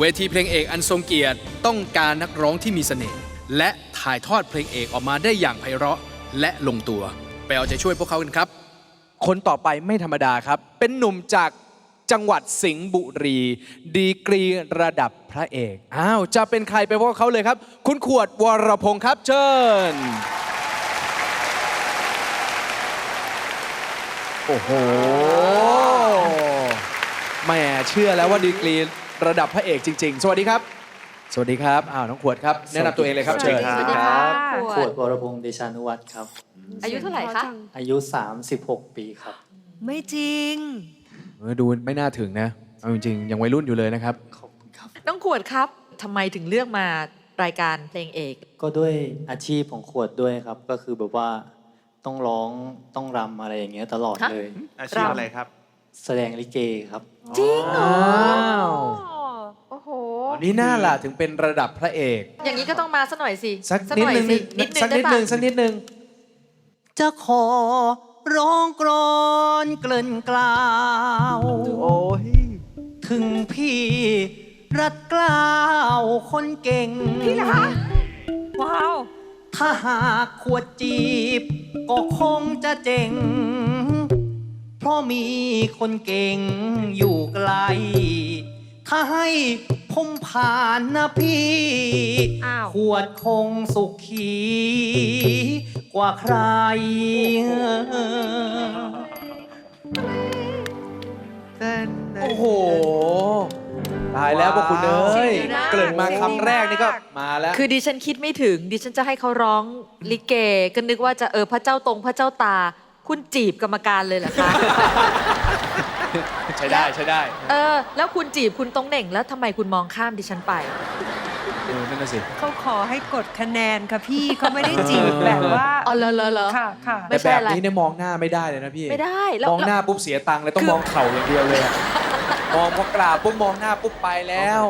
เวทีเพลงเอกอันทรงเกียรติต้องการนักร้องที่มีเสน่ห์และถ่ายทอดเพลงเอกออกมาได้อย่างไพเราะและลงตัว ไปเอาใจช่วยพวกเขากันครับ คนต่อไปไม่ธรรมดาครับ เป็นหนุ่มจากจังหวัดสิงห์บุรี ดีกรีระดับพระเอกอ้าวจะเป็นใครไปพบกับเขาเลยครับ คุณขวดวรพงศ์ครับ เชิญ โอ้โหแหม่เชื่อแล้วว่าดีกรี ระดับพระเอกจริง ๆ สวัสดีครับ สวัสดีครับอ้าวน้องขวดครับแนะนำตัวเองเลยครับเชิญสวัสดีคครัรับขขววดดวรพงศ์เดชานุวัฒน์ครับ อายุเท่าไหร่คะ อายุ 36 ปีครับ ไม่จริงเออดูไม่น่าถึงนะเอาจริงๆยังวัยรุ่นอยู่เลยนะครับขอบคุณครับ น้องขวดครับทำไมถึงเลือกมารายการเพลงเอก ก็ด้วยอาชีพของขวดด้วยครับ ก็คือแบบว่าต้องร้องต้องรำอะไรอย่างเงี้ยตลอดฮะเลย อาชีพอะไรครับ แสดงลิเกครับ จริงเหรออ้าวโอ้โห นี่น่าล่ะถึงเป็นระดับพระเอก อย่างนี้ก็ต้องมาสักหน่อยสิสักสักนิดหน่อยนึงสินิดนึงสักได้นิดปะนึงสักนิดนึงจะขอร้องกรอนเกลื่นกล่าว โอ้ยถึงพี่รัดกล้าวคนเก่ง พี่นะคะ ว้าว ถ้าหากขวดจีบ ก็คงจะเจ๋ง เพราะมีคนเก่งอยู่ไกล ถ้าให้ผมผ่านนะพี่ อ้าว ขวดคงสุขี กว่าใครโอ้โห ตายแล้วพวกคุณเอ้ยเสียงดีมากเกริ่นมาคำแรกนี่ก็มาแล้ว คือดิฉันคิดไม่ถึง ดิฉันจะให้เขาร้องลิเก ก็นึกว่าจะเออพระเจ้าตรงพระเจ้าตา คุณจีบกรรมการเลยเหรอคะ ใช้ได้ใช้ได้เออ แล้วคุณจีบคุณตรงเหน่ง แล้วทำไมคุณมองข้ามดิฉันไป เออนั่นน่ะสิ เขาขอให้กดคะแนนค่ะพี่เขาไม่ได้จีบแบบว่าอ๋อเหรอเหรอเหรอ ค่ะค่ะ ไม่แต่ใช่แบบอะไรนี้เนี่ยมองหน้าไม่ได้เลยนะพี่ไม่ได้แล้ว มองหน้าปุ๊บเสียตังค์เลยต้องคือ มองเข่าอย่างเดียวเลยอะมองพอกราบปุ๊บมองหน้าปุ๊บไปแล้ว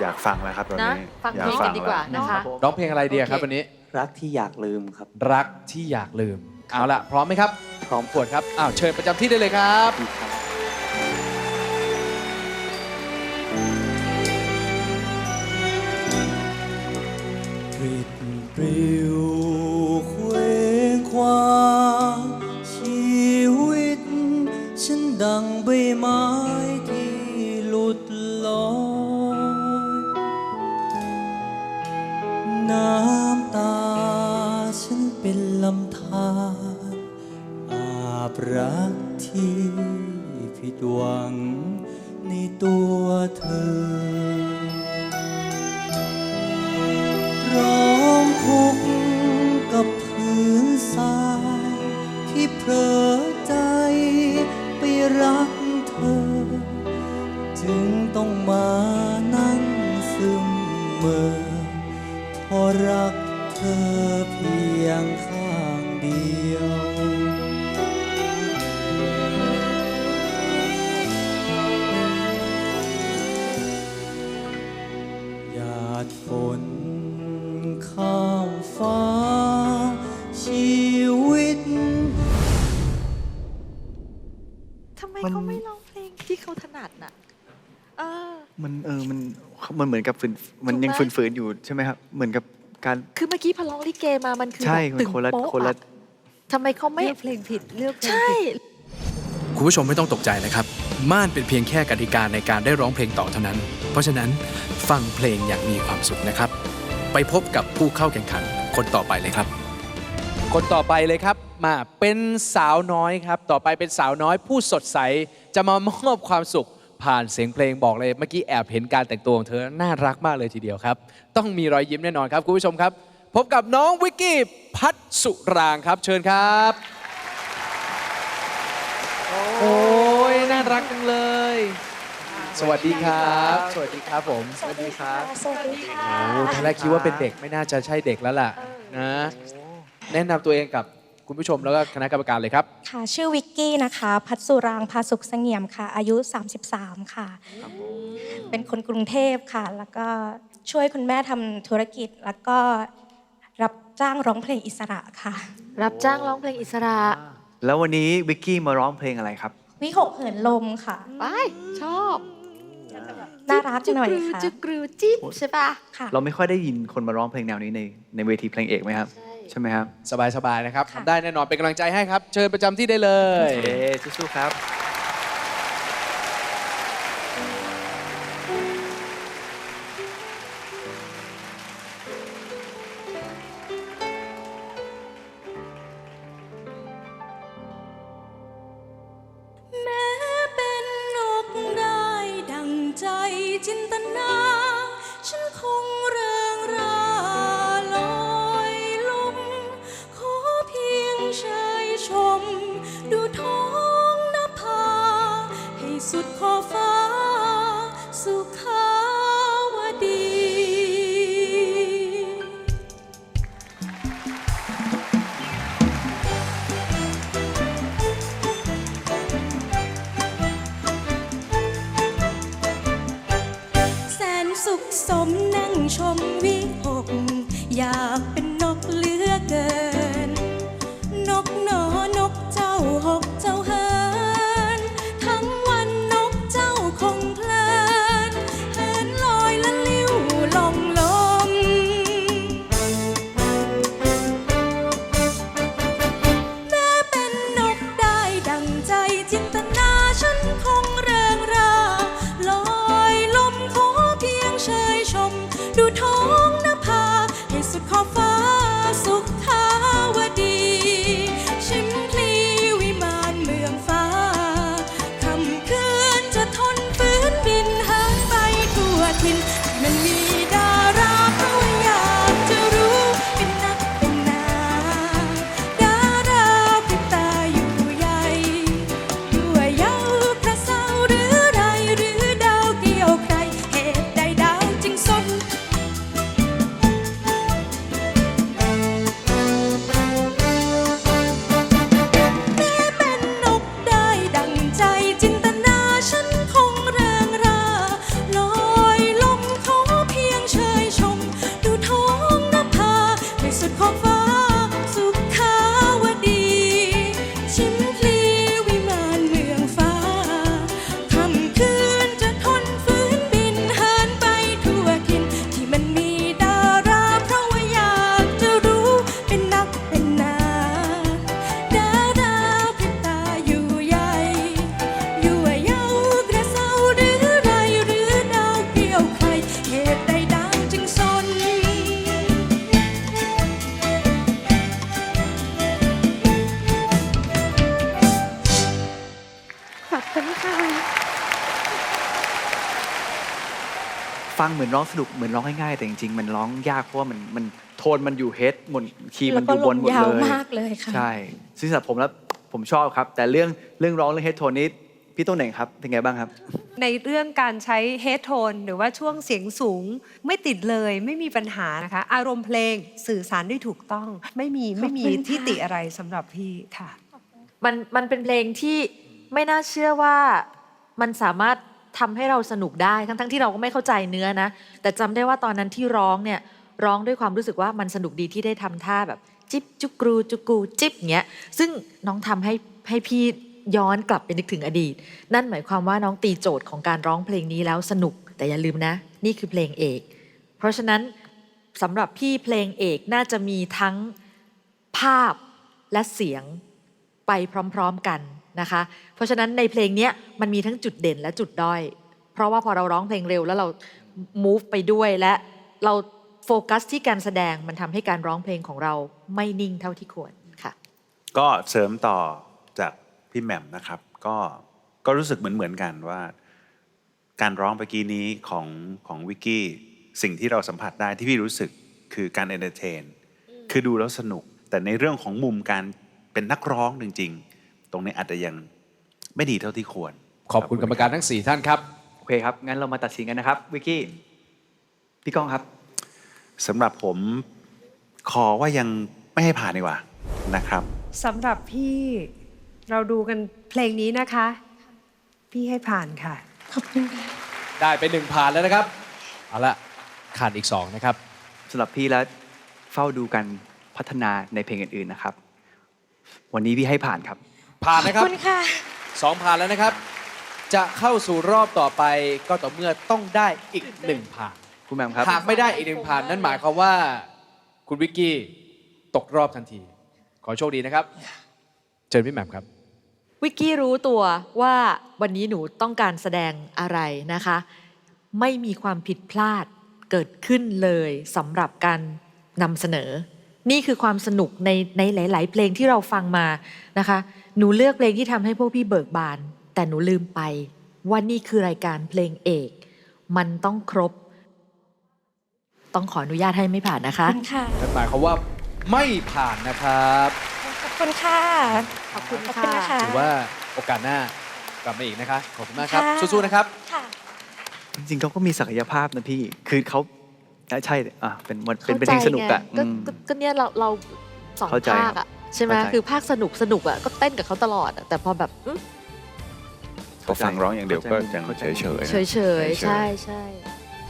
อยากฟังแล้วครับตอนนะ นี้ฟังอยาเพลงฟักันดีกว่าแล้วนะคะ ร้องเพลงอะไรดีอะครับโอเค วันนี้ รักที่อยากลืมครับ รักที่อยากลืม เอาละพร้อมไหมครับพร้อมขวดครับอ้าวเชิญประจำที่ได้เลยครับ มันเหมือนกับฝืนมันถูกไหมยังฝืนๆอยู่ใช่ไหมครับ เหมือนกับการคือเมื่อกี้พอร้องลิเกมามันคือใช่แบบมันตึงคนละโป๊ะคนละอะทำไมเขาไม่เลือกเพลงผิดเลือกเพลงใช่ผิดคุณผู้ชมไม่ต้องตกใจนะครับ ม่านเป็นเพียงแค่กติกาในการได้ร้องเพลงต่อเท่านั้น เพราะฉะนั้นฟังเพลงอย่างมีความสุขนะครับ ไปพบกับผู้เข้าแข่งขันคนต่อไปเลยครับ คนต่อไปเลยครับ มาเป็นสาวน้อยครับ ต่อไปเป็นสาวน้อยผู้สดใสจะมามอบความสุข ผ่านเสียงเพลงบอกเลยเมื่อกี้แอบเห็นการแต่งตัวของเธอน่ารักมากเลยทีเดียวครับ ต้องมีรอยยิ้มแน่นอนครับคุณผู้ชมครับ พบกับน้องวิกกี้พัฒสุรางครับ เชิญครับ โอ้ยน่ารักจังเลย สวัสดีครับ สวัสดีครับผม สวัสดีครับ สวัสดีค่ะ โอ้ทีแรกคิดว่าเป็นเด็กไม่น่าจะใช่เด็กแล้วล่ะนะ แนะนำตัวเองกับ คุณผู้ชมแล้วก็คณะกรรมการเลยครับ ค่ะ ชื่อวิกกี้นะคะ พัดสุรางพาสุขเสงี่ยมค่ะ อายุ 33 ค่ะ เป็นคนกรุงเทพค่ะ แล้วก็ช่วยคุณแม่ทำธุรกิจ แล้วก็รับจ้างร้องเพลงอิสระค่ะ รับจ้างร้องเพลงอิสระแล้ววันนี้วิกกี้มาร้องเพลงอะไรครับ วิหกเหินลมค่ะ ไปชอบน่ารักหน่อยค่ะจุกรูจิ๊บใช่ปะค่ะ เราไม่ค่อยได้ยินคนมาร้องเพลงแนวนี้ในในเวทีเพลงเอกไหมครับ ใช่ไหมครับ สบายๆนะครับค่ะทำได้แน่นอนเป็นกำลังใจให้ครับ เชิญประจำที่ได้เลย เอ๊สู้ๆครับ ชม องนภาให้สุดขอบฟ้าสุขทา คุณค่ะฟังเหมือนร้องสนุกเหมือนร้องง่ายๆแต่จริงๆ มันร้องยากเพราะว่ามันมันโทนมันอยู่เฮดหมดคีย์มันอยู่บนหมดแล้วก็ลงเลยยาวมากเลยค่ะใช่ซึ่งสำหรับผมแล้วผมชอบครับ แต่เรื่องเรื่องร้องเรื่องเฮดโทนนี้พี่โต้งเหน่งครับเป็นไงบ้างครับ ในเรื่องการใช้เฮดโทนหรือว่าช่วงเสียงสูงไม่ติดเลยไม่มีปัญหานะคะ อารมณ์เพลงสื่อสารได้ถูกต้อง ไม่มีไม่มีขอบคุณค่ะที่ติอะไรสำหรับพี่ค่ะ มันมันเป็นเพลงที่ ไม่น่าเชื่อว่ามันสามารถทำให้เราสนุกได้ทั้งทั้งที่เราก็ไม่เข้าใจเนื้อนะ แต่จำได้ว่าตอนนั้นที่ร้องเนี่ยร้องด้วยความรู้สึกว่ามันสนุกดีที่ได้ทำท่าแบบ จิบจุกรูจุกูจิบเงี้ยซึ่งน้องทำให้ให้พี่ย้อนกลับไปนึกถึงอดีต นั่นหมายความว่าน้องตีโจทย์ของการร้องเพลงนี้แล้วสนุก แต่อย่าลืมนะ นี่คือเพลงเอก เพราะฉะนั้นสำหรับพี่เพลงเอกน่าจะมีทั้งภาพและเสียงไปพร้อม ๆกัน นะคะ เพราะฉะนั้นในเพลงนี้มันมีทั้งจุดเด่นและจุดด้อย เพราะว่าพอเราร้องเพลงเร็วแล้วเรา move ไปด้วยและเราโฟกัสที่การแสดงมันทำให้การร้องเพลงของเราไม่นิ่งเท่าที่ควรค่ะ ก็เสริมต่อจากพี่แหม่มนะครับ ก็ก็รู้สึกเหมือนเหมือนกันว่า การร้องเมื่อกี้นี้ของของวิกกี้สิ่งที่เราสัมผัสได้ที่พี่รู้สึกคือการเอนเตอร์เทนคือดูแล้วสนุก แต่ในเรื่องของมุมการเป็นนักร้องจริง ตรงนี้อาจจะยังไม่ดีเท่าที่ควร ขอบคุณกรรมการทั้ง 4 ท่านครับ โอเคครับ งั้นเรามาตัดสินกันนะครับ วิกกี้ พี่ก้องครับสำหรับผมขอว่ายังไม่ให้ผ่านดีกว่านะครับสำหรับพี่เราดูกันเพลงนี้นะคะ พี่ให้ผ่านค่ะ ขอบคุณค่ะได้ไปหนึ่งผ่านแล้วนะครับ เอาละขาดอีก 2 นะครับ สำหรับพี่แล้วเฝ้าดูกันพัฒนาในเพลงอื่นๆนะครับ วันนี้พี่ให้ผ่านครับ ผ่านขอบนะครับคุณค่ะ สองผ่านแล้วนะครับ จะเข้าสู่รอบต่อไปก็ต่อเมื่อต้องได้อีกหนึ่งผ่าน คุณแหม่มครับ หากไม่ได้อีกหนึ่งผ่านนั่นหมายความว่า คุณวิกกี้ตกรอบทันที ขอโชคดีนะครับ เชิญพี่แหม่มครับ วิกกี้รู้ตัวว่าวันนี้หนูต้องการแสดงอะไรนะคะ ไม่มีความผิดพลาดเกิดขึ้นเลยสำหรับการนำเสนอ นี่คือความสนุกในในหลาย ๆ เพลงที่เราฟังมานะคะ หนูเลือกเพลงที่ทำให้พวกพี่เบิกบาน แต่หนูลืมไป ว่านี่คือรายการเพลงเอก มันต้องครบ ต้องขออนุญาตให้ไม่ผ่านนะคะ ขอบคุณค่ะ นั่นหมายความว่าไม่ผ่านนะครับขอบคุณค่ะ ขอบคุณขอบคุณค่ะนะคะถือว่าโอกาสหน้ากลับมาอีกนะคะ ขอบคุณมากครับ ค่ะ สู้ๆนะครับ ค่ะ จริงๆเขาก็มีศักยภาพนะพี่ คือเขาอะ ใช่อะเป็นมันเป็นเป็นเพลข้างใจสนุกอะไงก็อืมก็ก็เนี่ยเราเราสองเข้าใจภาคอะใช่ไหมเข้าใจคือภาคสนุกสนุกอะก็เต้นกับเขาตลอดอะแต่พอแบบอื้อพอฟังร้องอย่างเดียวก็ยังเข้าใจเฉยๆนะเฉยๆใช่ใช่